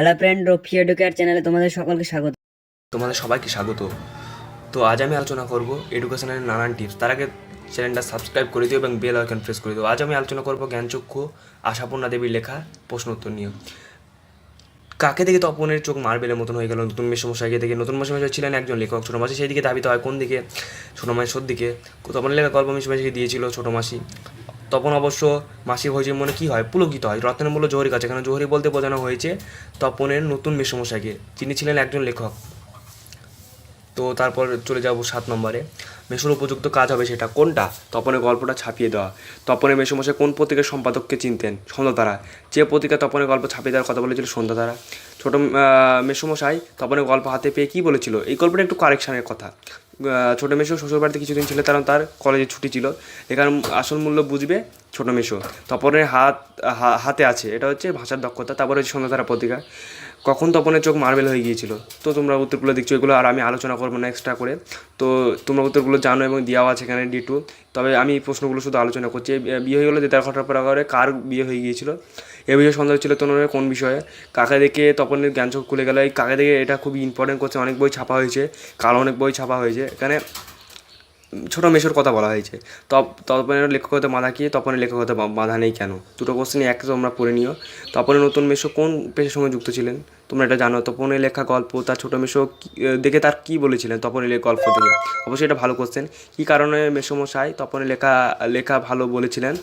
Hello friend Rafi educare চ্যানেলে তোমাদের সকলকে স্বাগত। তোমাদের সবাইকে স্বাগত। তো আজ আমি আলোচনা করব এডুকেশনের নানান টিপস তার আগে চ্যানেলটা সাবস্ক্রাইব করে দিও এবং বেল আইকন প্রেস করে দিও। আজ আমি আলোচনা করব জ্ঞানচক্ষু আশাপূর্ণা দেবীর লেখা প্রশ্ন উত্তর নিয়ে। কাকে দেখে তপনের চোখ মার্বেলের মতন হয়ে গেল? নতুন মেসমশাইকে দেখে নতুন মেসমশাই ছিলেন একজন লেখক। ছোটো মাসি সেই দিকে ধাবিত হয়। কোন দিকে? ছোটো মাসির দিকে তপনের লেখা গল্প মেসমশাইকে দিয়েছিল ছোটো মাসি। তপন অবশ্য মাসি হয়েছে মনে কি হয়, পুলকিত হয়। রত্নমূল্য জহরি কাছে এখানে জহরি বলতে বোঝানো হয়েছে তপনের নতুন মেসমশাইকে। তিনি ছিলেন একজন লেখক। তো তারপর চলে যাব সাত নম্বরে। মেশোর উপযুক্ত কাজ হবে সেটা। কোনটা? তপনের গল্পটা ছাপিয়ে দেওয়া। তপনের মেসমশাই কোন পত্রিকার সম্পাদককে চিনতেন? সন্ধ্যাতারা। যে পত্রিকা তপনের গল্প ছাপিয়ে দেওয়ার কথা বলেছিল সন্ধ্যাতারা। ছোট মেসমশাই তপনের গল্প হাতে পেয়ে কী বলেছিল? এই গল্পটা একটু কারেকশানের কথা। ছোট মেশো শ্বশুর বাড়িতে কিছুদিন ছিল কারণ তার কলেজে ছুটি ছিল। এখানে আসল মূল্য বুঝবে ছোট মেশো। তপনের হাত হাতে আছে। এটা হচ্ছে ভাষার দক্ষতা, তারপরে হচ্ছে সন্ধ্যাতারা পত্রিকা কখন তপনের চোখ মার্বেল হয়ে গিয়েছিল? তো তোমরা উত্তরগুলো দেখছ এগুলো, আর আমি আলোচনা করব না এক্সট্রা করে। তো তোমরা উত্তরগুলো জানো এবং দেওয়া আছে এখানে ডি টু তবে আমি এই প্রশ্নগুলো শুধু আলোচনা করছি। বিয়ে হয়ে গেলো যে তার ঘটনার পরে কার বিয়ে হয়ে গিয়েছিল? এ বিষয়ে সন্দেহ ছিল তনুরের কোন বিষয়ে? কাকে দেখে তপনের জ্ঞান চোখ খুলে গেল? এই কাকে দেখে এটা খুবই ইম্পর্টেন্ট করছে অনেক বই ছাপা হয়েছে, কাল অনেক বই ছাপা হয়েছে। এখানে ছোট মেশোর কথা বলা হয়েছে। তপ, তপনের লেখকতা বাধা কি? তপনের লেখকতা বাধা নেই কেন? দুটো কোশ্চেন এক তোমরা পড়ে নিও। তপনের নতুন মেশো কোন পেশার সঙ্গে যুক্ত ছিলেন? তোমরা এটা জানো, তপনের লেখা গল্প, তার ছোটো মেশো দেখে তার কি বলেছিলেন তপনের লেখা গল্প থেকে? অবশ্যই এটা ভালো কোশ্চেন কী কারণে মেসমশাই তপনের লেখা লেখা ভালো বলেছিলেন?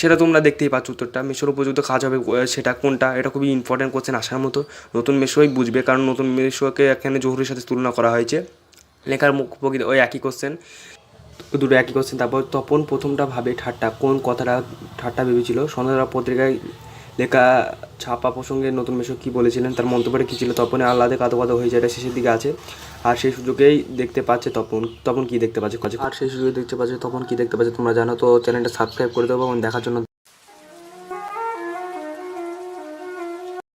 সেটা তোমরা দেখতেই পাচ্ছ উত্তরটা। মেশোর উপযুক্ত কাজ হবে সেটা কোনটা? এটা খুবই ইম্পর্টেন্ট কোশ্চেন আসার মতো। নতুন মেশোই বুঝবে, কারণ নতুন মেশোকে এখানে জহুরির সাথে তুলনা করা হয়েছে। লেখার মুখ প্রকৃতি ওই একই কোশ্চেন দুটো একই কোশ্চেন তারপর তপন প্রথমটা ভাবে ঠাট্টা, কোন কথাটা ঠাট্টা ভেবেছিল? সন্ধ্যারা পত্রিকায় লেখা ছাপা প্রসঙ্গে নতুন মেশো কী বলেছিলেন? তার মন্তব্যটা কী ছিল? তপনে আহ্লাদে কাদো কাতো হয়ে যায়, এটা শেষের দিকে আছে। আর সেই সুযোগেই দেখতে পাচ্ছে তপন। তপন কী দেখতে পাচ্ছে? আর সেই সুযোগে দেখতে পাচ্ছে তপন কী দেখতে পাচ্ছে? তোমরা জানো তো চ্যানেলটা সাবস্ক্রাইব করে দেবো এবং দেখার জন্য